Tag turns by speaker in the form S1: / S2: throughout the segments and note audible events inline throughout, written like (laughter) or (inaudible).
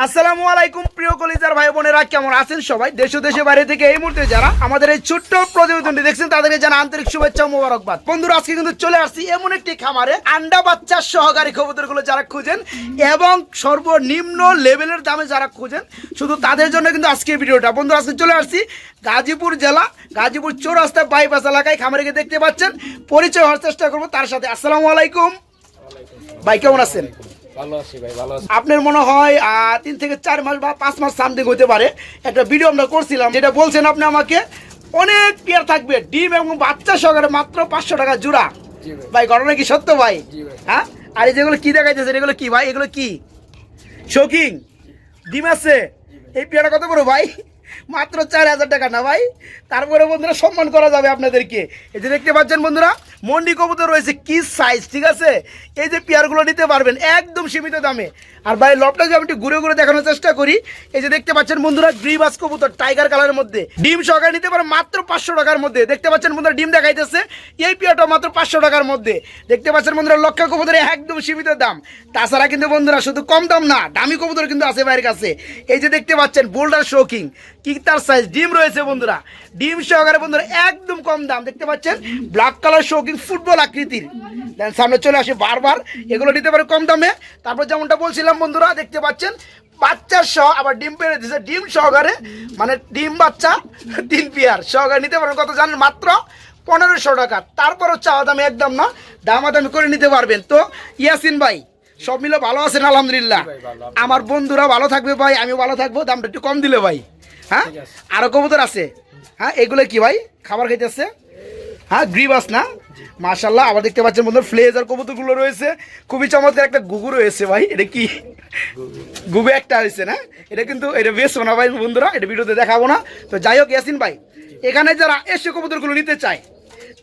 S1: আসসালামু আলাইকুম, প্রিয় কলিজার ভাই বোনেরা, কেমন আছেন সবাই? দেশ দেশে বাইরে থেকে এই মুহূর্তে যারা আমাদের এই ছোট্ট প্রতিবেদনটি দেখছেন, তাদেরকে জানা আন্তরিক শুভেচ্ছা মোবারকবাদ। বন্ধুরা, আজকে কিন্তু চলে আসছি এমন একটি খামারে, আন্ডা বাচ্চার সহকারী কবুতরগুলো যারা খুঁজেন এবং সর্বনিম্ন লেভেলের দামে যারা খুঁজেন, শুধু তাদের জন্য কিন্তু আজকে ভিডিওটা। বন্ধু আজকে চলে আসছি গাজীপুর জেলা, গাজীপুর চৌরাস্তা বাইপাস এলাকায় খামারে গিয়ে দেখতে পাচ্ছেন। পরিচয় হওয়ার চেষ্টা করব, তার সাথে। আসসালামু আলাইকুম। ভাই, কেমন আছেন?
S2: ভালো আছি ভাই ভালো আছি।
S1: আপনার মনে হয় তিন থেকে চার মাস বা পাঁচ মাস সামথিং হতে পারে। একটা ভিডিও আমরা করছিলাম যেটা বলছেন আপনি আমাকে অনেক পেয়ার থাকবে ডিম এবং বাচ্চা সহকারে মাত্র পাঁচশো টাকা জোড়া।
S2: ভাই।
S1: ঘটনা কি সত্য ভাই? হ্যাঁ? আর এই যেগুলো কি দেখাইতেছেন এগুলো কি ভাই? এগুলো কি? শৌকিং ডিম আছে? এই পেয়ারা কত করে ভাই? মাত্র চার হাজার টাকা না ভাই? তারপরে বন্ধুরা সম্মান করা যাবে আপনাদেরকে। এই যে দেখতে পাচ্ছেন বন্ধুরা মন্ডি কবুতর রয়েছে কি সাইজ ঠিক আছে? এই যে পেয়ারগুলো নিতে পারবেন একদম সীমিত দামে। আর ভাই, লবটা যদি আমি একটু ঘুরে ঘুরে দেখানোর চেষ্টা করি, এই যে দেখতে পাচ্ছেন বন্ধুরা গ্রিবাস কবুতর টাইগার কালারের মধ্যে। ডিম সহকারে নিতে পারে মাত্র পাঁচশো টাকার মধ্যে। দেখতে পাচ্ছেন বন্ধুরা, ডিম দেখাইতেছে। এই পেয়ারটা মাত্র পাঁচশো টাকার মধ্যে। দেখতে পাচ্ছেন বন্ধুরা, লক্ষা কবুতরের একদম সীমিত দাম। তাছাড়া কিন্তু বন্ধুরা, শুধু কম দাম না, দামি কবুতর কিন্তু আছে বাইরের কাছে। এই যে দেখতে পাচ্ছেন বোল্ডার শোকিং কি তার সাইজ ডিম রয়েছে বন্ধুরা। ডিম সহকারে বন্ধুরা, একদম কম দাম। দেখতে পাচ্ছেন ব্ল্যাক কালার শোকিং ফুটবল আকৃতির। দেন সামনে চলে আসে বারবার এগুলো নিতে পারে কম দামে। তারপর যেমনটা বলছিলাম বন্ধুরা দেখতে পাচ্ছেন বাচ্চার সহ আবার ডিম পেড়ে দিচ্ছে ডিম সহকারে মানে ডিম বাচ্চা তিন পেয়ার সহকারে নিতে পারেন কত জানেন? মাত্র পনেরোশো টাকা। তারপরও চাওয়া দামে একদম না দামাদামি করে নিতে পারবেন। তো ইয়াসিন ভাই সব মিলে ভালো আছেন? আলহামদুলিল্লাহ। আমার বন্ধুরা ভালো থাকবে ভাই আমি ভালো থাকব দামটা একটু কম দিলে ভাই। হ্যাঁ?
S2: ঠিক আছে।
S1: আরও কবুতর আছে। হ্যাঁ এগুলো কি ভাই? খাবার খাইতেছে? হ্যাঁ গ্রিবাস না? মাশাল্লাহ আবার দেখতে পাচ্ছেন বন্ধুরা ফ্লেজার কবুতরগুলো রয়েছে। খুবই চমৎকার একটা গুগু রয়েছে ভাই এটা কি? গুগু একটা হয়েছে না? এটা কিন্তু এটা বেশ না ভাই বন্ধুরা এটা ভিডিওতে দেখাবো না। তো যাই হোক ইয়াসিন ভাই এখানে যারা এসে কবুতরগুলো নিতে চায়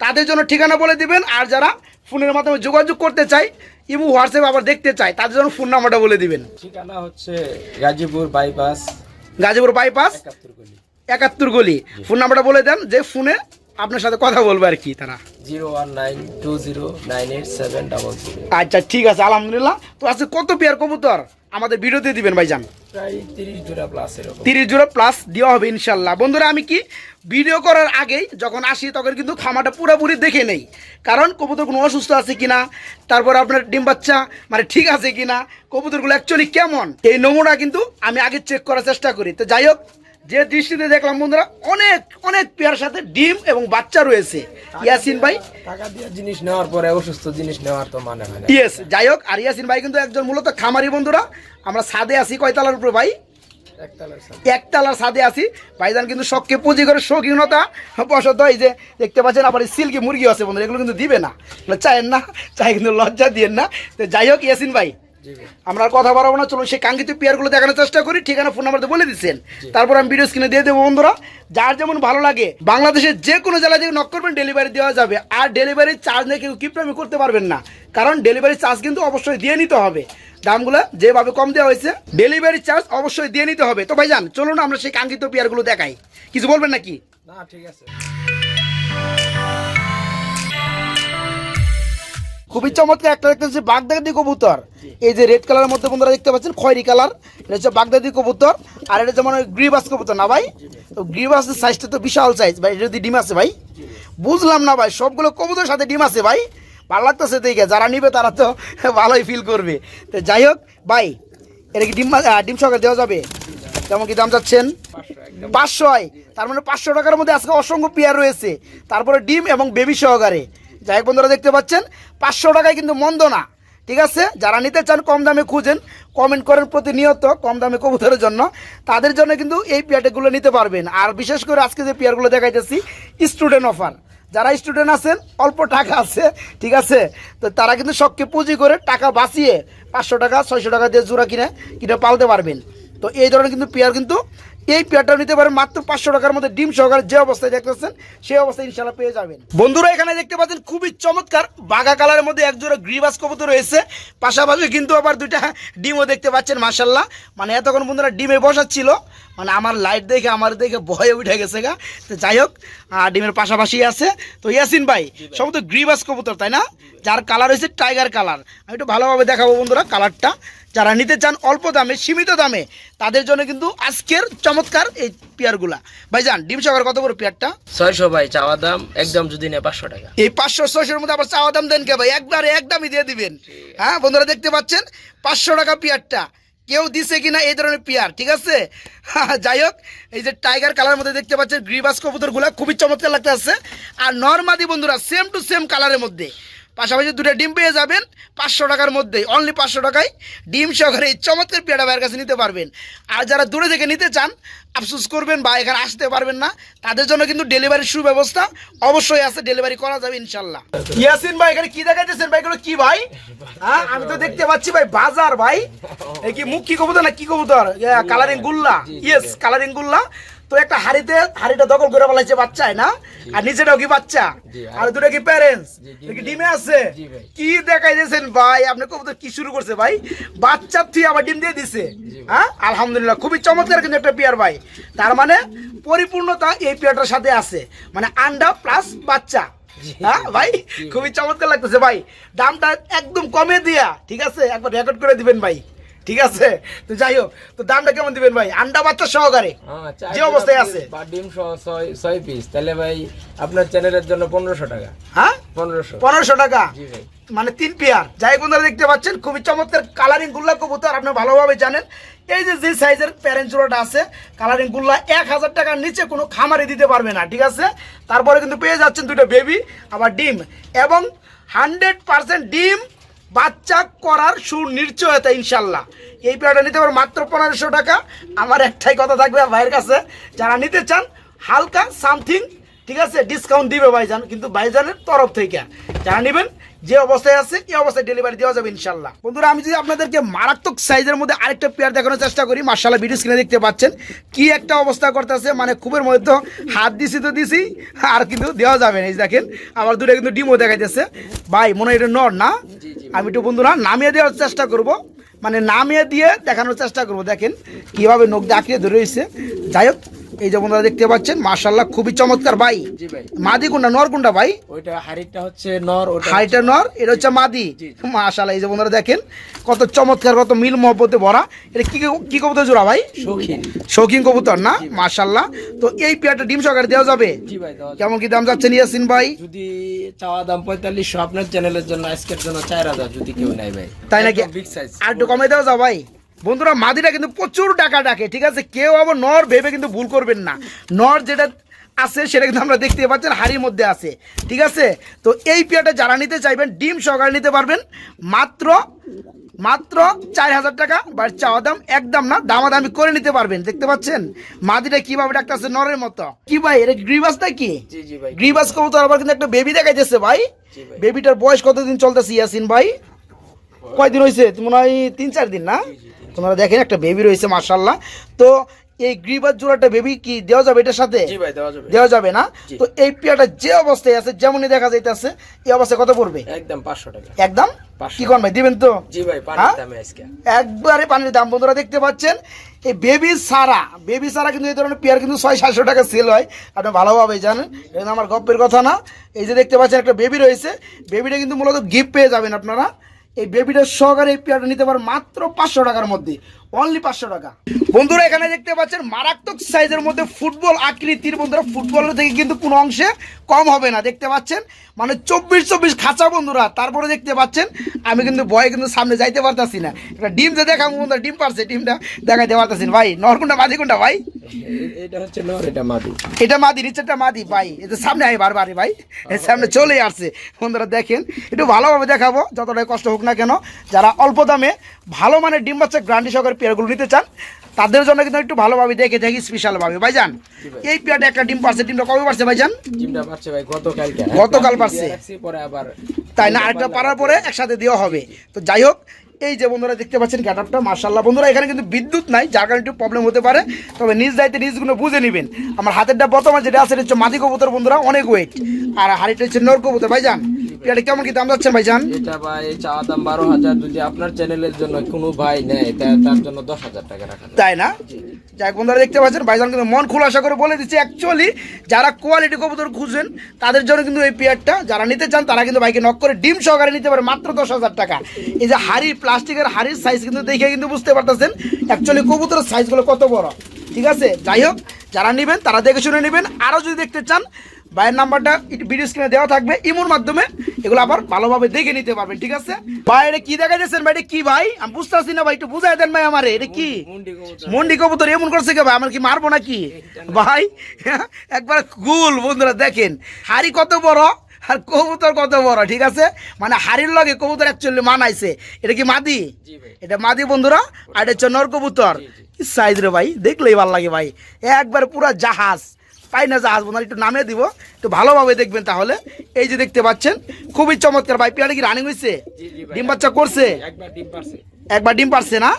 S1: তাদের জন্য ঠিকানা বলে দিবেন আর যারা ফোনের মাধ্যমে যোগাযোগ করতে চায় ইমু হোয়াটসঅ্যাপ আবার দেখতে চায় তাদের জন্য ফোন নাম্বারটা বলে দিবেন।
S2: ঠিকানা হচ্ছে গাজীপুর বাইপাস
S1: গাজীপুর বাইপাস
S2: একাত্তর গলি।
S1: একাত্তর গলি। ফোন নাম্বারটা বলে দেন যে ফোনে আপনার সাথে কথা বলব আর কি তারা।
S2: Zero one nine two zero nine eight seven double zero.
S1: আচ্ছা ঠিক আছে আলহামদুলিল্লাহ। তো আজকে কত পেয়ার কবুতর আমাদের ভিডিওতে দিবেন ভাইজান?
S2: তিরিশ জোড়া প্লাস
S1: দেওয়া হবে ইনশাল্লাহ। বন্ধুরা আমি কি ভিডিও করার আগেই যখন আসি তখন কিন্তু খামাটা পুরোপুরি দেখে নেই। কারণ কবুতর কোনো অসুস্থ আছে কিনা তারপর আপনার ডিম বাচ্চা মানে ঠিক আছে কিনা কবুতরগুলো অ্যাকচুয়ালি কেমন এই নমুনা কিন্তু আমি আগে চেক করার চেষ্টা করি। তো যাই হোক যে দৃষ্টিতে দেখলাম বন্ধুরা অনেক অনেক পেয়ার সাথে ডিম এবং বাচ্চা রয়েছে। ইয়াসিন ভাই?
S2: টাকা দিয়ে জিনিস নেওয়ার পরে অসুস্থ জিনিস নেওয়ার তো মানে হয়
S1: ইয়েস যাই হোক আর ইয়াসিন ভাই কিন্তু একজন মূলত খামারি বন্ধুরা। আমরা সাদে আছি কয়তলার উপরে ভাই?
S2: একতলার
S1: সাদে আছি। ভাইজান কিন্তু শখকে পুঁজি করে শৌখিনতা বসত এই যে দেখতে পাচ্ছেন আবার এই সিল্কি মুরগি আছে বন্ধু এগুলো কিন্তু দিবে না। চায়েন না চাই কিন্তু লজ্জা দিয়েন না। তো যাই হোক ইয়াসিন ভাই আমরা আর কথা বাড়াবো না চলুন সেই কাঙ্ক্ষিত পেয়ারগুলো দেখানোর চেষ্টা করি। ঠিকানা ফোন নাম্বার বলে দিচ্ছেন। তারপর আমি ভিডিও স্ক্রিনে দিয়ে দেবো বন্ধুরা। যার যেমন ভালো লাগে বাংলাদেশের যে কোনো জেলা থেকে নক করবেন ডেলিভারি দেওয়া যাবে। আর ডেলিভারি চার্জ নিয়ে কেউ কিপটামি করতে পারবেন না। কারণ ডেলিভারি চার্জ কিন্তু অবশ্যই দিয়ে নিতে হবে। দামগুলো যেভাবে কম দেওয়া হয়েছে ডেলিভারি চার্জ অবশ্যই দিয়ে নিতে হবে। তো ভাইজান চলুন আমরা সেই কাঙ্ক্ষিত পেয়ারগুলো দেখাই। কিছু বলবেন নাকি?
S2: না ঠিক আছে।
S1: খুবই চমৎকার একটা দেখতে হচ্ছে বাগদাদি কবুতর। এই যে রেড কালারের মধ্যে বন্ধুরা দেখতে পাচ্ছেন খয়রি কালার এটা হচ্ছে বাগদাদি কবুতর। আর এটা যেমন গ্রিবাস কবুতর না ভাই? তো গ্রিবাসের সাইজটা তো বিশাল সাইজ ভাই এটা যদি ডিম আছে ভাই? বুঝলাম না ভাই সবগুলো কবুতরের সাথে ডিম আছে ভাই। ভালো লাগতেছে দেখে যারা নিবে তারা তো (laughs) ভালোই ফিল করবে। তো যাই হোক ভাই এটা কি ডিম ডিম সহকারে দেওয়া যাবে? কেমন কি দাম চাচ্ছেন হয়। তার মানে পাঁচশো টাকার মধ্যে আজকে অসংখ্য পেয়ার রয়েছে। তারপরে ডিম এবং বেবি সহকারে। যাই বন্ধুরা, দেখতে পাচ্ছেন? পাঁচশো টাকায় কিন্তু মন্দ না। ঠিক আছে? যারা নিতে চান, কম দামে খুঁজেন। কমেন্ট করেন প্রতিনিয়ত, কম দামে কবুতরের জন্য। তাদের জন্য কিন্তু এই পেয়ারগুলো নিতে পারবেন। আর বিশেষ করে আজকে যে পেয়ারগুলো দেখাইতেছি স্টুডেন্ট অফার যারা স্টুডেন্ট আছেন, অল্প টাকা আছে, ঠিক আছে? তো তারা কিন্তু শখকে পুঁজি করে টাকা বাঁচিয়ে পাঁচশো টাকা, ছয়শো টাকা দিয়ে জোড়া কিনে কিনে পালতে পারবেন। তো এই ধরনের কিন্তু পেয়ার কিন্তু এই পেয়ারটা নিতে পারেন মাত্র পাঁচশো টাকার মধ্যে ডিম সহকারে যে অবস্থায় দেখতেছেন সেই অবস্থায় ইনশাল্লাহ পেয়ে যাবেন। বন্ধুরা এখানে দেখতে পাচ্ছেন খুবই চমৎকার বাঘা কালারের মধ্যে এক জোড়া গ্রিবাস কবুতর রয়েছে। পাশাপাশি কিন্তু আবার দুইটা ডিমও দেখতে পাচ্ছেন মাসাল্লাহ মানে এতক্ষণ বন্ধুরা ডিমে বসাচ্ছিল মানে আমার লাইট দেখে আমার দেখে ভয়ে উঠে গেছে গা। তো যাই হোক ডিমের পাশাপাশি আছে। তো ইয়াসিন ভাই সম্ভবত গ্রিবাস কবুতর তাই না? যার কালার হয়েছে টাইগার কালার আমি একটু ভালোভাবে দেখাবো বন্ধুরা কালারটা যারা নিতে চান অল্প দামে সীমিত দামে তাদের জন্য কিন্তু আজকের চমৎকার এই পেয়ারগুলা। ভাই যান ডিম সহকারে কত বড় পেয়ারটা?
S2: ছয়শো ভাই চাওয়া দাম একদম যদি নেয় পাঁচশো টাকা।
S1: এই পাঁচশো ছয়শোর মধ্যে আবার চাওয়া দাম দেন কে ভাই? একবারে একদমই দিয়ে দিবেন। হ্যাঁ বন্ধুরা দেখতে পাচ্ছেন পাঁচশো টাকা পেয়ারটা। কেউ দিছে কিনা এই ধরনের পেয়ার ঠিক আছে? যাই হোক এই যে টাইগার কালার মধ্যে দেখতে পাচ্ছেন গ্রিবাস কবুতরগুলা খুবই চমৎকার লাগতে আছে। আর নর্মাদি বন্ধুরা সেম টু সেম কালারের মধ্যে। পাশাপাশি দুটো ডিম পেয়ে যাবেন পাঁচশো টাকার মধ্যে অনলি পাঁচশো টাকায়। ডিম সহকারে এই চমৎকার পেয়ারা ভাইয়ের কাছে নিতে পারবেন। আর যারা দূরে থেকে নিতে চান আফসুস করবেন বা এখানে আসতে পারবেন না তাদের জন্য কিন্তু ডেলিভারির সুব্যবস্থা অবশ্যই আছে ডেলিভারি করা যাবে ইনশাল্লাহ। ইয়াসিন ভাই এখানে কি দেখাইতেছেন ভাই? এগুলো কি ভাই? হ্যাঁ আমি তো দেখতে পাচ্ছি ভাই বাজার ভাই। এই কি মুখ কি কবুতর না কি কবুতর কালারিং গুল্লা। ইয়েস কালারিং গুল্লা। তো একটা হাড়িতে হাড়িটা দখল করে বলাইছে বাচ্চায় না? আর নিচেটাও কি বাচ্চা? আর দুটো কি প্যারেন্টস কি ডিমে আছে? কি দেখাই দেখাইতেছেন ভাই? আপনি কবুতর কি শুরু করছে ভাই? বাচ্চা তুই আবার ডিম দিয়ে দিছে। হ্যাঁ? আলহামদুলিল্লাহ খুবই চমৎকার কিন্তু একটা পেয়ার ভাই। তার মানে পরিপূর্ণতা এই পেয়ারটার সাথে আছে। মানে আন্ডা প্লাস বাচ্চা। হ্যাঁ ভাই? খুবই চমৎকার লাগতেছে ভাই। দামটা একদম কমে দিয়া ঠিক আছে? একবার রেকর্ড করে দিবেন ভাই। ঠিক আছে? তো যাই হোক তো দামটা কেমন দিবেন ভাই? আন্ডা বাচ্চা সহকারে।
S2: হ্যাঁ,
S1: যে অবস্থায় আছে।
S2: ডিম সহ ছয় পিস তাহলে ভাই আপনার চ্যানেলের জন্য পনেরোশো টাকা।
S1: হ্যাঁ?
S2: পনেরোশো।
S1: পনেরোশো টাকা?
S2: জি ভাই।
S1: মানে তিন পেয়ার। যাই বন্ধুরা দেখতে পাচ্ছেন খুবই চমৎকার কালারিং গুল্লা কবুতর আপনি ভালোভাবে জানেন। এই যে যে সাইজের প্যারেন্ট জোড়াটা আছে কালারিং গুল্লা এক হাজার টাকার নিচে কোনো খামারে দিতে পারবে না ঠিক আছে? তারপরে কিন্তু পেয়ে যাচ্ছেন দুটো বেবি আবার ডিম। এবং হান্ড্রেড পার্সেন্ট ডিম বাচ্চা করার সুনিশ্চয়তা ইনশাল্লাহ। এই পেয়ারটা নিতে পারো মাত্র পনেরোশো টাকা। আমার একটাই কথা থাকবে ভাইয়ের কাছে, যারা নিতে চান, হালকা সামথিং ঠিক আছে? ডিসকাউন্ট দিবে ভাইজান কিন্তু ভাইজানের তরফ থেকে। যারা নেবেন যে অবস্থায় আছে এই অবস্থায় ডেলিভারি দেওয়া যাবে ইনশাল্লাহ বন্ধুরা আমি যদি আপনাদেরকে মারাত্মক সাইজের মধ্যে আরেকটা পেয়ার দেখানোর চেষ্টা করি মার্শাল্লাহ ভিডিও স্ক্রিনে দেখতে পাচ্ছেন কি একটা অবস্থা করতেছে। মানে খুবের মধ্যে হাত দিছি তো দিছি আর কিন্তু দেওয়া যাবে না। এই দেখেন আবার দূরে কিন্তু ডিমও দেখাইতেছে। ভাই মনে হয় এটা নর না? আমি একটু বন্ধুরা নামিয়ে দেওয়ার চেষ্টা করব। মানে নামিয়ে দিয়ে দেখানোর চেষ্টা করব। দেখেন কীভাবে নখ দিয়ে আঁকিয়ে ধরে রয়েছে। যাই হোক এই যে বন্ধুরা দেখতে পাচ্ছেন মার্শাল্লাহ খুবই চমৎকার ভাই। মাদি কোনটা নর কোনটা ভাই?
S2: ওইটা হাড়িটা হচ্ছে নর
S1: হাইটা নর এটা হচ্ছে মাদি।
S2: জি,
S1: এই যে বন্ধুরা দেখেন কত চমৎকার কত মিল মহব্বতে ভরা। এটা কি কি কবুতর জোড়া ভাই?
S2: শৌখিন।
S1: শৌখিন কবুতর না? মাশাআল্লাহ। তো এই পেয়ারটা ডিম সহকারে দেওয়া যাবে। কেমন কি দাম যাচ্ছে ইয়াসিন ভাই?
S2: যদি চাওয়া দাম পঁয়তাল্লিশশো আপনার চ্যানেলের জন্য আজকের জন্য চার হাজার যদি কেউ নেয় ভাই।
S1: তাই নাকি? আর একটু কমে দেওয়া যাও ভাই। বন্ধুরা মাদিটা কিন্তু প্রচুর টাকা ডাকে ঠিক আছে? কেউ আবার নর ভেবে কিন্তু ভুল করবেন না। নর যেটা আছে সেটা কিন্তু আমরা দেখতে পাচ্ছেন হাড়ির মধ্যে আছে ঠিক আছে? তো এই পেয়ারটা যারা নিতে চাইবেন ডিম সহকারে নিতে পারবেন। মাত্র মাত্র চার হাজার টাকা বা চাওয়া দাম একদম না দামাদামি করে নিতে পারবেন দেখতে পাচ্ছেন? মাদিটা কীভাবে ডাকতেছে নরের মতো। কি ভাই এটা গ্রিবাসটা কি
S2: জি জি ভাই।
S1: গ্রিবাস কবুতর আবার কিন্তু একটা বেবি দেখাইতেছে ভাই। বেবিটার বয়স কতদিন চলতেছে ইয়াসিন ভাই? কয়দিন হয়েছে মনে হয় তিন চার দিন না? তোমরা দেখেন একটা বেবি রয়েছে মার্শাল্লাহ তো এই গ্রিবাস জোড়াটা বেবি কি দেওয়া যাবে এটার সাথে?
S2: দেওয়া যাবে।
S1: না? তো এই পেয়ারটা যে অবস্থায় আছে যেমনই দেখা যাইতেছে এই অবস্থায় কত পড়বে?
S2: একদম পাঁচশো টাকা।
S1: একদম? কি কোন ভাই দিবেন তো?
S2: জি ভাই
S1: হ্যাঁ?
S2: পানির দামে আজকে।
S1: একবারে পানির দাম। বন্ধুরা দেখতে পাচ্ছেন এই বেবি সারা বেবি সারা কিন্তু এই ধরনের পেয়ার কিন্তু ছয় সাতশো টাকা সেল হয়। আপনি ভালোভাবে জানেন এটা আমার গপ্পের কথা না। এই যে দেখতে পাচ্ছেন একটা বেবি রয়েছে। বেবিটা কিন্তু মূলত গিফট পেয়ে যাবেন আপনারা। এই বেবিটার সহকারে এই পেয়ারটা নিতে পারেন মাত্র পাঁচশো টাকার মধ্যে। অনলি পাঁচশো টাকা। বন্ধুরা, এখানে দেখতে পাচ্ছেন মারাত্মক সাইজের মধ্যে ফুটবল আকৃতির বন্ধুরা ফুটবলের থেকে কিন্তু কোনো অংশে কম হবে না, দেখতে পাচ্ছেন? মানে চব্বিশ চব্বিশ খাঁচা বন্ধুরা, তারপরে দেখতে পাচ্ছেন? আমি কিন্তু ভয়ে কিন্তু সামনে যাইতে পারতাছি না। একটা ডিম যে দেখাবো বন্ধুরা, ডিম পারছে, ডিমটা দেখাইতে পারতাছি ভাই নরকুন্ডা কোনটা, ভাই?
S2: এটা হচ্ছে নর এটা মাদি।
S1: এটা মাদি নিচেরটা মাদি ভাই। এটা সামনে ভাই। এর সামনে চলে আসছে। বন্ধুরা দেখেন একটু ভালোভাবে দেখাবো যতটাই কষ্ট হোক না কেন। যারা অল্প দামে ভালো মানের ডিম বাচ্চা গ্রান্ডি সহকারে পেয়ারগুলো নিতে চান তাদের জন্য কিন্তু একটু ভালোভাবে দেখে দেখি স্পেশালভাবে ভাইজান এই পেয়ারটা একটা ডিম পারছে ডিমটা কবে পারছে ভাইজান?
S2: ভাই গতকালকে।
S1: গতকাল পারছে।
S2: পরে আবার
S1: তাই না? আরেকটা পারার পরে একসাথে দেওয়া হবে। তো যাই হোক এই যে বন্ধুরা দেখতে পাচ্ছেন গ্যাটআপটা মার্শাল্লাহ বন্ধুরা এখানে কিন্তু বিদ্যুৎ নাই যার কারণে একটু প্রবলেম হতে পারে। তবে নিজ দায়িত্বে নিজগুলো বুঝে নেবেন। আমার হাতেরটা বর্তমান যেটা আছে এটা হচ্ছে মাদি কবুতর বন্ধুরা অনেক ওয়েট আর হাড়িটা হচ্ছে নর কবুতর। ভাইজান কেমন কি দাম যাচ্ছেন ভাইজান?
S2: এটা ভাই চাওয়া দাম বারো হাজার। যদি আপনার চ্যানেলের জন্য কোনো ভাই নেয় তার জন্য দশ হাজার টাকা রাখা।
S1: তাই না? যাক বন্ধুরা দেখতে পাচ্ছেন ভাইজান কিন্তু মন খোলাসা করে বলে দিচ্ছে অ্যাকচুয়ালি যারা কোয়ালিটি কবুতর খুঁজছেন, তাদের জন্য কিন্তু এই পেয়ারটা, যারা নিতে চান, তারা কিন্তু বাইকে নক করে ডিম সহকারে নিতে পারে, মাত্র দশ হাজার টাকা। এই যে হাড়ি, প্লাস্টিকের হাড়ির সাইজ কিন্তু দেখে কিন্তু বুঝতে পারতেছেন অ্যাকচুয়ালি কবুতরের সাইজগুলো কত বড়। ঠিক আছে? যাই হোক, যারা নেবেন, তারা দেখে শুনে নেবেন। আরও যদি দেখতে চান ভাইয়ের নাম্বারটা ভিডিও স্ক্রিনে দেওয়া থাকবে ইমোর মাধ্যমে। এগুলো আবার ভালোভাবে দেখে নিতে পারবেন ঠিক আছে? ভাই এটা কি দেখা যাচ্ছেন ভাই? এটা কি ভাই? আমি বুঝতে পারছি না ভাই একটু বুঝাই দেন ভাই আমারে এটা কি?
S2: মন্ডি কবুতর।
S1: এমন করছে কে ভাই? আমার কি মারবো নাকি? ভাই একবার গুল বন্ধুরা দেখেন। হাড়ি কত বড় আর কবুতর কত বড় ঠিক আছে? মানে হাড়ির লগে কবুতর অ্যাকচুয়ালি মানাইছে। এটা কি মাদি? এটা মাদি বন্ধুরা আর এটা হচ্ছে নর কবুতর। কি সাইজ রে ভাই? দেখলেই ভালো লাগে ভাই। একবার পুরা জাহাজ। পাই না জাহাজ বন্ধুরা একটু নামিয়ে দিব। একটু ভালোভাবে দেখবেন তাহলে। এই যে দেখতে পাচ্ছেন খুবই চমৎকার ভাই পেয়ারা কি রানিং হয়েছে ডিম বাচ্চা করছে?
S2: একবার ডিম পারছে।
S1: একবার ডিম পারছে না?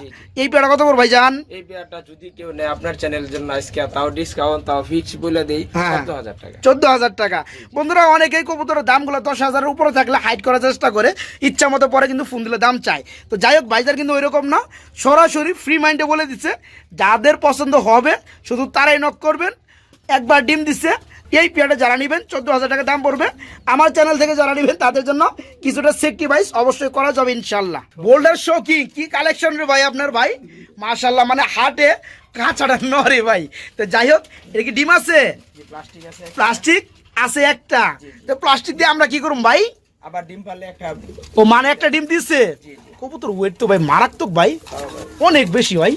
S1: এই পেয়ারা কত বড় ভাই জান
S2: এই পেয়ারটা যদি কেউ নেয় আপনার চ্যানেলের জন্য আজকে তাও ডিসকাউন্ট তাও ফিক্স বলে দেই
S1: হ্যাঁ।
S2: চোদ্দ হাজার টাকা।
S1: চোদ্দ হাজার টাকা। বন্ধুরা অনেকেই কবুতরের দামগুলো দশ হাজারের উপরে থাকলে হাইট করার চেষ্টা করে ইচ্ছা মতো পরে কিন্তু ফোন দিলে দাম চায়। তো যাই হোক বাইজার কিন্তু ওই রকম না। সরাসরি ফ্রি মাইন্ডে বলে দিচ্ছে যাদের পছন্দ হবে শুধু তারাই নক করবেন। একবার ডিম দিচ্ছে এই পেয়ারটা যারা নেবেন চোদ্দ হাজার টাকা দাম পড়বে। আমার চ্যানেল থেকে যারা নেবেন তাদের জন্য কিছুটা সেফটি বাইস অবশ্যই করা যাবে ইনশাল্লাহ বোল্ডার শো কি? কি কালেকশন রে ভাই আপনার ভাই? মাশাল্লাহ মানে হাটে কাঁচাটা নরে ভাই। তো যাই হোক এটা কি ডিম আছে?
S2: প্লাস্টিক আছে
S1: প্লাস্টিক আছে একটা। তো প্লাস্টিক দিয়ে আমরা কি করুম ভাই?
S2: আবার ডিম পারলে একটা
S1: ও মানে একটা ডিম দিচ্ছে কবুতর ওয়েট তো ভাই মারাত্মক ভাই। অনেক বেশি ভাই।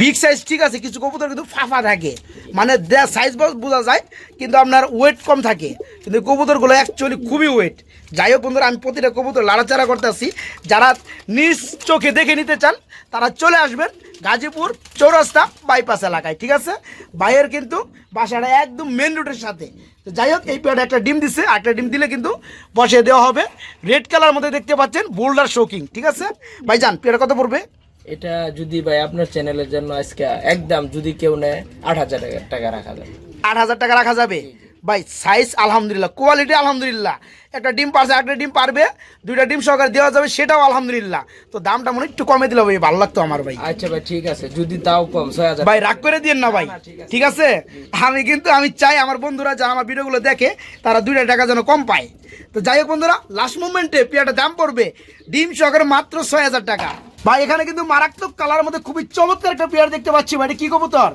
S2: বিগ সাইজ
S1: ঠিক আছে কিছু কবুতর কিন্তু ফাফা থাকে। মানে সাইজ বোঝা যায় কিন্তু আপনার ওয়েট কম থাকে। কিন্তু কবুতরগুলো অ্যাকচুয়ালি খুবই ওয়েট যাই হোক বন্ধুরা আমি প্রতিটা কবুতর লাড়াচাড়া করতেছি। যারা নিজ চোখে দেখে নিতে চান তারা চলে আসবেন গাজীপুর চৌরাস্তা বাইপাস এলাকায় ঠিক আছে? ভাইয়ের কিন্তু বাসাটা একদম মেন রুটের সাথে। তো যাই হোক এই পেয়ারটা একটা ডিম আর একটা ডিম দিলে কিন্তু বসিয়ে দেওয়া হবে। রেড কালার মধ্যে দেখতে পাচ্ছেন বোল্ডার শোকিং ঠিক আছে? ভাই যান পেয়ারটা কত পড়বে?
S2: এটা যদি ভাই আপনার চ্যানেলের জন্য আজকে একদম যদি কেউ নেয় আট হাজার টাকা- টাকা রাখা যাবে।
S1: আট হাজার টাকা রাখা যাবে? ভাই সাইজ আলহামদুলিল্লাহ কোয়ালিটি আলহামদুলিল্লাহ। একটা ডিম পারছে একটা ডিম পারবে দুইটা ডিম সহকারে দেওয়া যাবে সেটাও আলহামদুলিল্লাহ। তো দামটা মনে একটু কমে দিলে ভাই ভালো লাগতো আমার ভাই।
S2: আচ্ছা ভাই ঠিক আছে যদি তাও কম ছয়
S1: ভাই রাগ করে দিন না ভাই
S2: ঠিক আছে।
S1: আমি কিন্তু আমি চাই আমার বন্ধুরা যারা আমার ভিডিওগুলো দেখে তারা দুইটা টাকা যেন কম পায়। তো যাই হোক বন্ধুরা লাস্ট মোমেন্টে পেয়ারটা দাম পড়বে ডিম সহকারে মাত্র ছয় হাজার টাকা। ভাই এখানে কিন্তু মারাত্মক কালার মধ্যে খুবই চমৎকার একটা পেয়ার দেখতে পাচ্ছি ভাই কি কবুতর?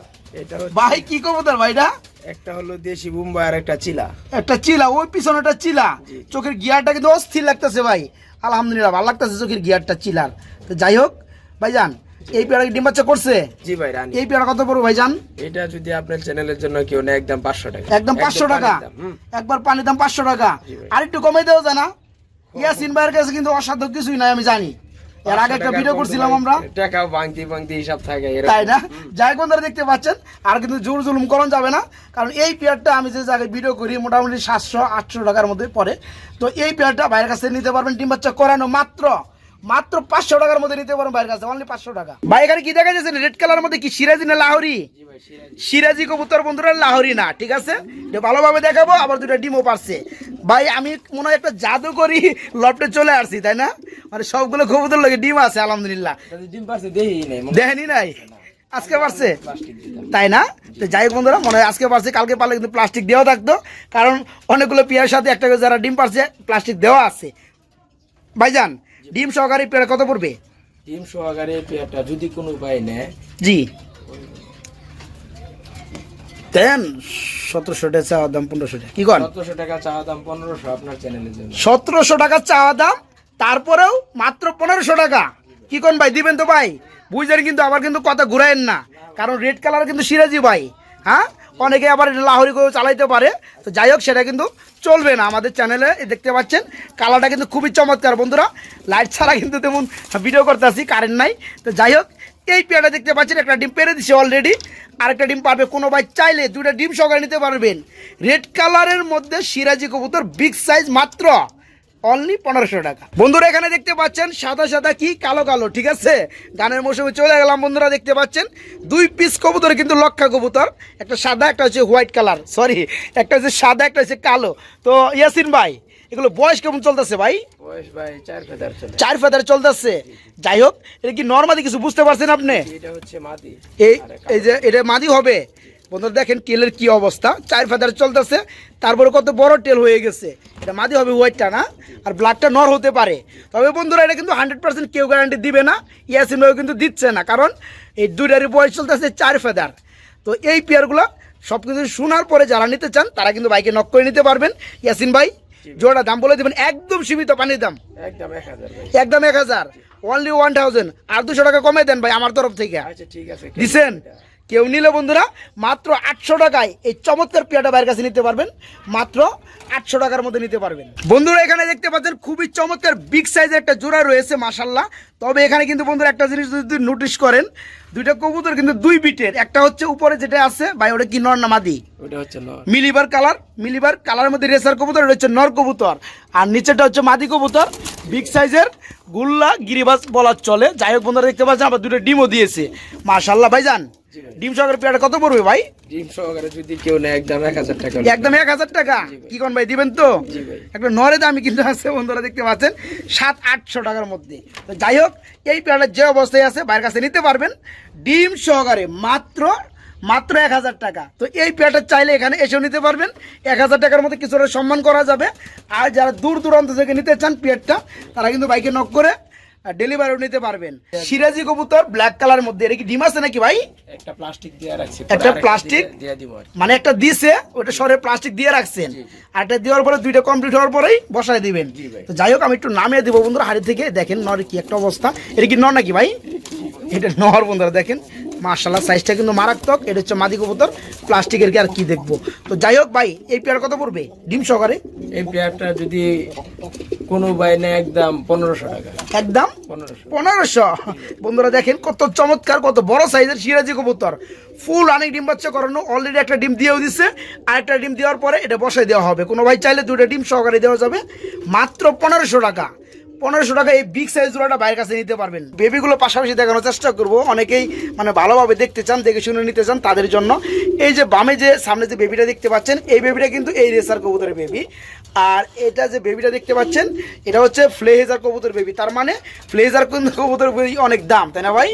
S1: ভাই কি কবুতর ভাইটা
S2: একটা হলো দেশি বুম্বাই আর একটা চিলা।
S1: একটা চিলা ওই পিছনে একটা চিলা চোখের গিয়ারটা কিন্তু অস্থির লাগতেছে ভাই। আলহামদুলিল্লাহ ভালো লাগতেছে চোখের গিয়ারটা চিলার। তো যাই হোক ভাইজান এই পেয়ারা কি ডিম বাচ্চা করছে?
S2: জি ভাই রানি।
S1: এই পেয়ারা কত পড়বে ভাইজান?
S2: এটা যদি আপনার চ্যানেলের জন্য কেউ নেয় একদম পাঁচশো টাকা।
S1: একদম পাঁচশো টাকা। একবার পানির দাম পাঁচশো টাকা।
S2: জি ভাই।
S1: আর একটু কমে দেওয়া যায় না? ইয়াসিন ভাইয়ের কাছে কিন্তু অসাধ্য কিছুই নাই আমি জানি। এর আগে একটা ভিডিও করছিলাম আমরা।
S2: টাকা ভাঙতি ভাঙতি হিসাব থাকে
S1: তাই না? যাই বন্ধুরা দেখতে পাচ্ছেন আর কিন্তু জোর জুলুম করণ যাবে না কারণ এই পেয়ারটা আমি যে জায়গায় ভিডিও করি মোটামুটি সাতশো আটশো টাকার মধ্যে পড়ে। তো এই পেয়ারটা বাইরের কাছে নিতে পারবেন ডিম বাচ্চা করানো মাত্র। মাত্র পাঁচশো টাকার মধ্যে নিতে পারবেন বাইরের কাছে অনলি পাঁচশো টাকা। ভাই এখানে কি দেখা যাচ্ছে? রেড কালার মধ্যে কি সিরাজি না লাহরি?
S2: জি সিরাজি।
S1: সিরাজি কবুতর বন্ধুরা লাহরি না ঠিক আছে? এটা ভালোভাবে দেখাবো আবার দুটা ডিমও পারছে। ভাই আমি মনে হয় একটা জাদু করি লফটে চলে আসছি তাই না? মানে সবগুলো কবুতর লোকে ডিম আছে আলহামদুলিল্লাহ।
S2: ডিম পারছে
S1: দেখেনি নাই আজকে পারছে? তাই না? তো যাই হোক বন্ধুরা মনে হয় আজকে পারছে কালকে পারলে কিন্তু প্লাস্টিক দেওয়া থাকতো। কারণ অনেকগুলো পেয়ার সাথে একটা করে যারা ডিম পারছে প্লাস্টিক দেওয়া আছে। ভাইজান ডিম সহকারী পেয়ারা কত পড়বে?
S2: ডিম সহকারে পেয়ারটা যদি কোনো উপায় নেয়
S1: জি। দেন সতেরোশো টাকা চাওয়া দাম পনেরোশো টাকা। কি কন?
S2: সতেরোশো টাকা চাওয়া দাম পনেরোশো আপনার চ্যানেলের জন্য।
S1: সতেরোশো টাকা চাওয়া দাম তারপরেও মাত্র পনেরোশো টাকা। কি কোন ভাই দিবেন তো ভাই? বুঝলেন কিন্তু আবার কিন্তু কথা ঘুরাইন না। কারণ রেড কালার কিন্তু সিরাজি ভাই হ্যাঁ? অনেকে আবার লাহরি করে চালাইতে পারে। তো যাই হোক, সেটা কিন্তু চলবে না। আমাদের চ্যানেলে দেখতে পাচ্ছেন, কালারটা কিন্তু খুবই চমৎকার বন্ধুরা। লাইট ছাড়া কিন্তু তেমন ভিডিও করতে আসি কারেন্ট নাই। তো যাই হোক, এই পেয়ারটা দেখতে পাচ্ছেন, একটা ডিম পেরে দিচ্ছে অলরেডি আরেকটা ডিম পাবে কোনো ভাই চাইলে দুটা ডিম সহকারে নিতে পারবেন। রেড কালারের মধ্যে সিরাজি কবুতর বিগ সাইজ মাত্র। অনলি পনেরোশো টাকা। বন্ধুরা এখানে দেখতে পাচ্ছেন সাদা সাদা কি কালো কালো ঠিক আছে? গানের মৌসুমে চলে গেলাম বন্ধুরা দেখতে পাচ্ছেন? দুই পিস কবুতর কিন্তু লক্ষা কবুতর একটা সাদা একটা হচ্ছে হোয়াইট কালার সরি একটা হচ্ছে সাদা একটা হচ্ছে কালো। তো ইয়াসিন ভাই এগুলো বয়স কেমন চলতেছে ভাই?
S2: চার ফেদার
S1: চলতেছে। যাই হোক এটা কি নর্মালি কিছু বুঝতে পারছেন আপনি? এই যে এটা মাদি হবে। বন্ধুরা দেখেন টেলের কি অবস্থা। চার ফেদার চলতেছে তারপরে কত বড় টেল হয়ে গেছে। এটা মাদি হবে হোয়াইটটা না? আর ব্লাডটা নর হতে পারে। তবে বন্ধুরা এটা কিন্তু হান্ড্রেড পার্সেন্ট কেউ গ্যারান্টি দিবে না। ইয়াসিন ভাইও কিন্তু দিচ্ছে না কারণ এই দুইটারই বয়স চলতেছে চার ফেদার তো এই পেয়ারগুলো সব কিছু শোনার পরে যারা নিতে চান তারা কিন্তু বাইকে নক করে নিতে পারবেন। ইয়াসিন ভাই জোড়া দাম বলে দেবেন একদম সীমিত পানির দাম।
S2: একদম এক হাজার
S1: অনলি ওয়ান থাউজেন্ড আর দুশো টাকা কমে দেন ভাই আমার তরফ থেকে।
S2: আচ্ছা ঠিক আছে।
S1: দিছেন? কেউ নিলে বন্ধুরা মাত্র আটশো টাকায় এই চমৎকার পেয়াটা বাইরের কাছে নিতে পারবেন। মাত্র আটশো টাকার মধ্যে নিতে পারবেন। বন্ধুরা এখানে দেখতে পাচ্ছেন খুবই চমৎকার বিগ সাইজের একটা জোড়া রয়েছে মাসাল্লাহ তবে এখানে কিন্তু বন্ধুরা একটা জিনিস যদি নোটিশ করেন দুইটা কবুতর কিন্তু দুই বিটের। একটা হচ্ছে উপরে যেটা আছে ভাই ওটা কি নর না মাদি?
S2: ওটা হচ্ছে
S1: মিলিবার কালার মিলিবার কালারের মধ্যে রেসার কবুতর এটা হচ্ছে নর কবুতর। আর নিচেটা হচ্ছে মাদি কবুতর। বিগ সাইজের গুল্লা গিরিবাস বলার চলে। যাই হোক বন্ধুরা দেখতে পাচ্ছেন আবার দুটো ডিমও দিয়েছে। মাশাল্লাহ ভাইজান। ডিম সহকারে পেয়ারটা কত পড়বে ভাই?
S2: ডিম সহকারে যদি কেউ নেয় একদম এক হাজার টাকা
S1: একদম এক হাজার টাকা? কি কোন ভাই দিবেন তো? একটা নরে দামি কিন্তু আছে বন্ধুরা দেখতে পাচ্ছেন। সাত আটশো টাকার মধ্যে। তো যাই হোক এই পেয়ারটা যে অবস্থায় আছে বাইরের কাছে নিতে পারবেন। ডিম সহকারে মাত্র মাত্র এক হাজার টাকা। তো এই পেয়ারটা চাইলে এখানে এসেও নিতে পারবেন। এক হাজার টাকার মধ্যে কিছুটা সম্মান করা যাবে। আর যারা দূর দূরান্ত থেকে নিতে চান পেয়ারটা তারা কিন্তু বাইকে নক করে ডেলিভারিও নিতে পারবেন। সিরাজি কবুতর ব্ল্যাক কালার মধ্যে। এটা কি ডিম আছে নাকি ভাই?
S2: একটা প্লাস্টিক দিয়ে রাখছি।
S1: একটা প্লাস্টিক
S2: দিয়ে দিব
S1: মানে একটা দিছে ওটা সরে প্লাস্টিক দিয়ে রাখছেন। আর এটা দেওয়ার পরে দুইটা কমপ্লিট হওয়ার পরেই বসায় দিবেন। তো যাই হোক আমি একটু নামিয়ে দিব বন্ধুরা হাড়ি থেকে। দেখেন নর কি একটা অবস্থা। এটা কি নর নাকি ভাই? এটা নর বন্ধুরা দেখেন। মার্শাল্লাহ সাইজটা কিন্তু মারাত্মক। এটা হচ্ছে মাদি কবুতর প্লাস্টিকের কি আর কি দেখব। তো যাই হোক ভাই এই পেয়ার কত পড়বে? ডিম সহকারে?
S2: এই পেয়ারটা যদি কোনো ভাই নেয় একদম পনেরোশো টাকা।
S1: একদম?
S2: পনেরোশো।
S1: বন্ধুরা দেখেন কত চমৎকার কত বড় সাইজের সিরাজি কবুতর। ফুল অনেক ডিম বাচ্চা করানো অলরেডি একটা ডিম দিয়েও দিচ্ছে আর একটা ডিম দেওয়ার পরে এটা বসাই দেওয়া হবে। কোনো ভাই চাইলে দুটো ডিম সহকারে দেওয়া যাবে। মাত্র পনেরোশো টাকা। পনেরোশো টাকা এই বিগ সাইজ জোড়াটা বাইরের কাছে নিতে পারবেন। বেবিগুলো পাশাপাশি দেখানোর চেষ্টা করব। অনেকেই মানে ভালোভাবে দেখতে চান, দেখে শুনে নিতে চান তাদের জন্য। এই যে বামে যে সামনে যে বেবিটা দেখতে পাচ্ছেন, এই বেবিটা কিন্তু এই রেসার কবুতরের বেবি আর এটা যে বেবিটা দেখতে পাচ্ছেন এটা হচ্ছে ফ্লেহেজার কবুতর বেবি তার মানে ফ্লেহেজার কবুতর বেবি অনেক দাম তাই না ভাই?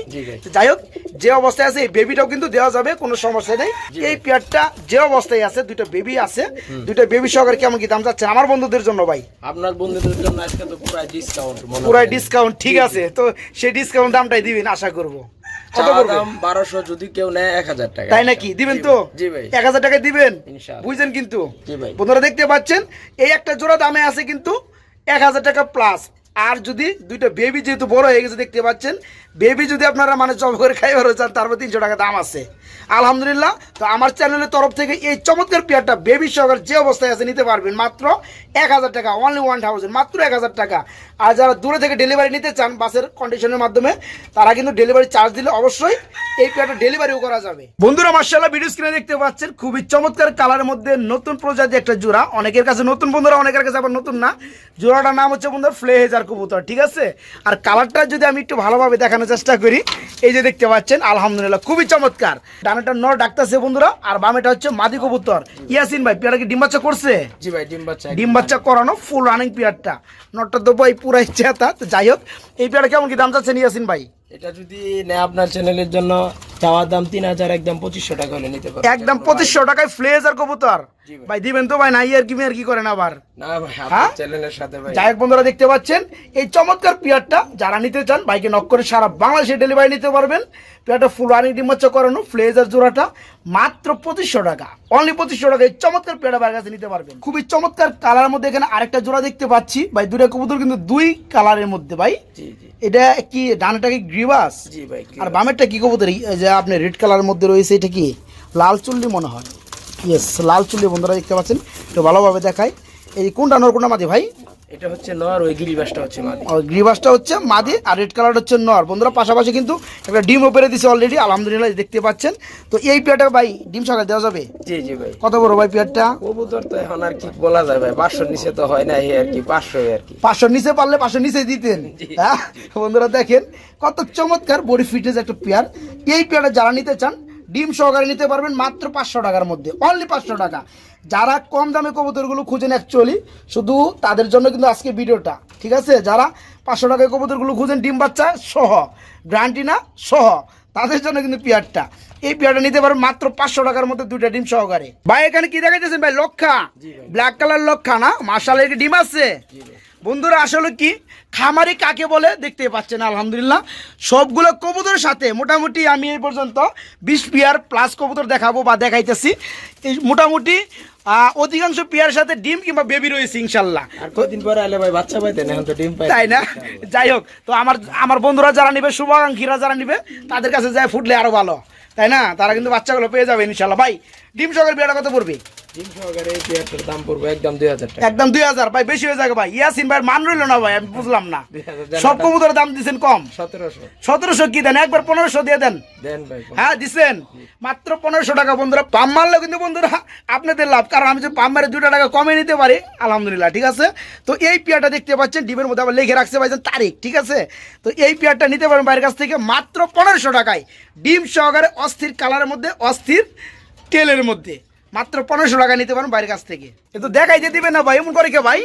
S1: যাই হোক যে অবস্থায় আছে এই বেবিটাও কিন্তু দেওয়া যাবে কোনো সমস্যা নেই। এই পেয়ারটা যে অবস্থায় আছে দুটো বেবি আছে। দুটো বেবি সহকারে কেমন কি দাম যাচ্ছে আমার বন্ধুদের জন্য ভাই।
S2: আপনার বন্ধুদের জন্য আজকে তো পুরো ডিসকাউন্ট
S1: পুরাই ডিসকাউন্ট ঠিক আছে। তো সেই ডিসকাউন্ট দামটাই দিবেন আশা করব।
S2: বারোশো যদি কেউ নেয় এক হাজার টাকা
S1: তাই নাকি? দিবেন তো? এক হাজার টাকা দিবেন। বুঝছেন কিন্তু? বন্ধুরা দেখতে পাচ্ছেন এই একটা জোড়া দামে আছে কিন্তু এক হাজার টাকা প্লাস আর যদি দুইটা বেবি যেহেতু বড় হয়ে গেছে দেখতে পাচ্ছেন বেবি যদি আপনারা মানে জব করে খাইবার চান তারপর তিনশো টাকা দাম আছে। আলহামদুলিল্লাহ, তো আমার চ্যানেলের তরফ থেকে এই চমৎকার পেয়ারটা বেবি সহকার যে অবস্থায় আছে নিতে পারবেন, মাত্র এক হাজার টাকা অনলি ওয়ান থাউজেন্ড মাত্র এক হাজার টাকা। আর যারা দূরে থেকে ডেলিভারি নিতে চান বাসের কন্ডিশনের মাধ্যমে, তারা কিন্তু ডেলিভারি চার্জ দিলে অবশ্যই এই পেয়ারটা ডেলিভারিও করা যাবে। বন্ধুরা মার্শাল্লাহ ভিডিও স্ক্রিনে দেখতে পাচ্ছেন, খুবই চমৎকার কালারের মধ্যে নতুন প্রজাতি একটা জোড়া। অনেকের কাছে নতুন বন্ধুরা, অনেকের কাছে আবার নতুন না। জোড়াটার নাম হচ্ছে বন্ধুরা ফ্লেহেজার কবুতর ঠিক আছে? আর কালারটা যদি আমি একটু ভালোভাবে দেখানোর চেষ্টা করি এই যে দেখতে পাচ্ছেন আলহামদুলিল্লাহ খুবই চমৎকার। ডানাটা নর ডাকতেছে বন্ধুরা আর বামেটা হচ্ছে মাদি কবুতর। ইয়াসিন ভাই পেয়ারা কি ডিম বাচ্চা করছে?
S2: জি ভাই ডিম বাচ্চা
S1: ডিম বাচ্চা করানো ফুল রানিং পেয়ারটা। নটটা তো ভাই পুরাই চেতা তো যাই হোক এই পেয়ারা কেমন কি দাম চাচ্ছেন ইয়াসিন ভাই?
S2: এটা যদি নেয় আপনার চ্যানেলের জন্য চাওয়ার দাম তিন হাজার একদম পঁচিশশো টাকা হলে নিতে পারবেন।
S1: একদম পঁচিশশো টাকায় ফ্লেজার কবুতর।
S2: জি ভাই।
S1: দিবেন তো ভাই কি কি করেন আবার?
S2: না ভাই
S1: হ্যাঁ?
S2: চ্যানেলের সাথে ভাই।
S1: যাই হোক বন্ধুরা দেখতে পাচ্ছেন এই চমৎকার পেয়ারটা যারা নিতে চান বাইকে নক করে সারা বাংলাদেশে ডেলিভারি নিতে পারবেন। পেয়ারটা ফুল রানিং ডিমাচ্চা করানো ফ্লেজার জোড়াটা মাত্র পঁচিশশো টাকা। অনলি পঁচিশশো টাকা এই চমৎকার পেয়ারটা বাইরের কাছে নিতে পারবেন। খুবই চমৎকার কালার মধ্যে এখানে আরেকটা জোড়া দেখতে পাচ্ছি। ভাই দুটা কবুতর কিন্তু দুই কালারের মধ্যে ভাই। এটা কি ডানাটা কি গ্রিবাস?
S2: জি ভাই
S1: আর বামেরটা কি কবুতর? যে আপনি রেড কালারের মধ্যে রয়েছে এটা কি? লাল চুল্লি মনে হয়। ইয়েস লাল চুল্লি বন্ধুরা দেখতে পাচ্ছেন। একটু ভালোভাবে দেখায় এই কোনটা নর কোনটা মাদি ভাই?
S2: এটা হচ্ছে নর ওই গিরিবাসটা হচ্ছে মাদি।
S1: আর গ্রিবাসটা হচ্ছে মাদি আর রেড কালারটা হচ্ছে নর। বন্ধুরা পাশাপাশি কিন্তু একটা ডিম ওপরে দিছে অলরেডি আলহামদুলিল্লাহ দেখতে পাচ্ছেন। তো এই পেয়ারটা ভাই ডিম সকালে দেওয়া যাবে?
S2: জি জি ভাই।
S1: কত বড় ভাই পেয়ারটা?
S2: কবুতর তো এখন আর কি বলা যায় ভাই পাঁচশোর নিচে তো হয় না আর কি পাঁচশো আর কি।
S1: পাঁচশোর নিচে পারলে পাঁচশোর নিচে দিতেন। হ্যাঁ? বন্ধুরা দেখেন কত চমৎকার বডি ফিটনেস একটা পেয়ার। এই পেয়ারটা যারা নিতে চান ডিম সহকারে নিতে পারবেন মাত্র পাঁচশো টাকার মধ্যে অনলি পাঁচশো টাকা। যারা কম দামে কবুতরগুলো খুঁজেন অ্যাকচুয়ালি শুধু তাদের জন্য কিন্তু আজকে ভিডিওটা, ঠিক আছে? যারা পাঁচশো টাকায় কবুতরগুলো খুঁজেন, ডিম বাচ্চা সহ গ্রান্টি না, সহ, তাদের জন্য কিন্তু পেয়ারটা। এই পেয়ারটা নিতে পারেন মাত্র পাঁচশো টাকার মধ্যে দুইটা ডিম সহকারে। ভাই এখানে কি দেখাইতেছেন ভাই? লক্ষা। ব্ল্যাক কালার লক্ষা না? মার্শাল এর ডিম আছে। বন্ধুরা আসলে কি? খামারি কাকে বলে? দেখতে পাচ্ছেন আলহামদুলিল্লাহ। সবগুলো কবুতরের সাথে মোটামুটি আমি এই পর্যন্ত বিশ পিয়ার প্লাস কবুতর দেখাবো বা দেখাইতেছি। এই মোটামুটি আহ, অধিকাংশ পিয়ার সাথে ডিম কিংবা বেবি রয়েছে ইনশাল্লাহ
S2: কদিন পরে আলে ভাই বাচ্চা পাইতেন এখন তো ডিম পাই
S1: তাই না? যাই হোক তো আমার আমার বন্ধুরা যারা নিবে শুভাকাঙ্ক্ষীরা যারা নিবে তাদের কাছে যায় ফুটলে আরও ভালো। তাই না? তারা কিন্তু বাচ্চাগুলো পেয়ে যাবে ইনশাল্লাহ। ভাই ডিম সকাল বিয়েটা কত পড়বে?
S2: একদম দুই হাজার
S1: ভাই বেশি হয়ে যাবে ভাই। ইয়াসিন ভাই মান রইল না ভাই আমি বুঝলাম না। সব। কবুতরের দাম দিচ্ছেন কম।
S2: সতেরোশো।
S1: সতেরোশো কি দেন? একবার পনেরোশো দিয়ে দেন। হ্যাঁ দিছেন। মাত্র পনেরোশো টাকা বন্ধুরা। পাম মারলেও কিন্তু বন্ধুরা আপনাদের লাভ। কারণ আমি যদি পাম মারে দুটো টাকা কমে নিতে পারি আলহামদুলিল্লাহ ঠিক আছে? তো এই পেয়ারটা দেখতে পাচ্ছেন ডিমের মধ্যে আবার লিখে রাখছে ভাইজান তারিখ ঠিক আছে? তো এই পেয়ারটা নিতে পারেন বাইরের কাছ থেকে মাত্র পনেরোশো টাকায়। ডিম সহকারে অস্থির কালারের মধ্যে অস্থির তেলের মধ্যে। মাত্র পনেরোশো টাকা নিতে পারেন বাইরের কাছ থেকে। কিন্তু দেখাই যে দিবে না ভাই, এমন করে কে ভাই?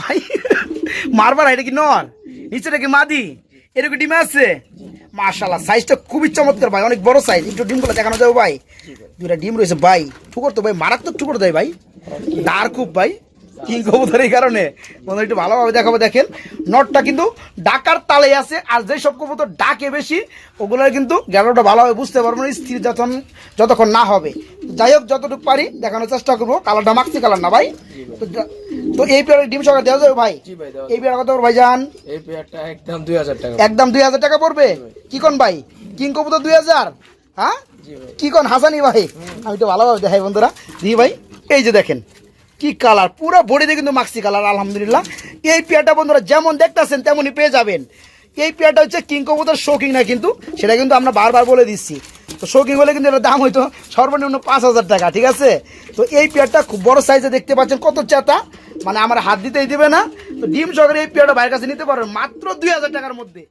S1: ভাই, মারবার এটা কি নর? নিচেটা কি মাদি? এরকম ডিমে আছে? মাশাল্লাহ সাইজটা খুবই চমৎকার ভাই, অনেক বড় সাইজ একটু ডিমগুলো দেখানো যাবে ভাই। দুটা ডিম রয়েছে ভাই, ঠুকর তো ভাই, মারাত্মক ঠুকর দেয় ভাই। দার খুব ভাই। কিং কবুতর এই কারণে। বন্ধু একটু ভালোভাবে দেখাবো দেখেন। নটটা কিন্তু ডাকার তালে আছে আর যেই সব কবুতর ডাকে বেশি ওগুলো কিন্তু গেলোটা ভালোভাবে বুঝতে পারব না স্থির যখন যতক্ষণ না হবে। যাই হোক যতটুকু পারি দেখানোর চেষ্টা করব। কালারটা মাখছি কালার না ভাই। তো এই পেয়ারের ডিম সকাল দেওয়া যাবে ভাই? এই পেয়ার কত ভাই যান
S2: এই পেয়ারটা একদম দুই হাজার টাকা
S1: একদম দুই হাজার টাকা পড়বে? কি কোন ভাই? কিং কবুতর দুই হাজার? হ্যাঁ? কি কোন হাসানি ভাই? আমি তো ভালোভাবে দেখাই বন্ধুরা। দি ভাই এই যে দেখেন। কি কালার? পুরো বডিতে কিন্তু মাক্সি কালার, আলহামদুলিল্লাহ। এই পেয়ারটা বন্ধুরা যেমন দেখতেছেন, তেমনই পেয়ে যাবেন। এই পেয়ারটা হচ্ছে কিং কবুতর শৌকিং না কিন্তু, সেটা কিন্তু আমরা বারবার বলে দিচ্ছি। তো শৌকিং হলে কিন্তু এটার দাম হয়তো সর্বনিম্ন পাঁচ হাজার টাকা, ঠিক আছে? তো এই পেয়ারটা খুব বড় সাইজে দেখতে পাচ্ছেন, কত চাতা? মানে আমার হাত দিতেই দেবে না। তো ডিম সহকারে এই পেয়ারটা বাইরের কাছে নিতে পারবেন, মাত্র দুই হাজার টাকার মধ্যে।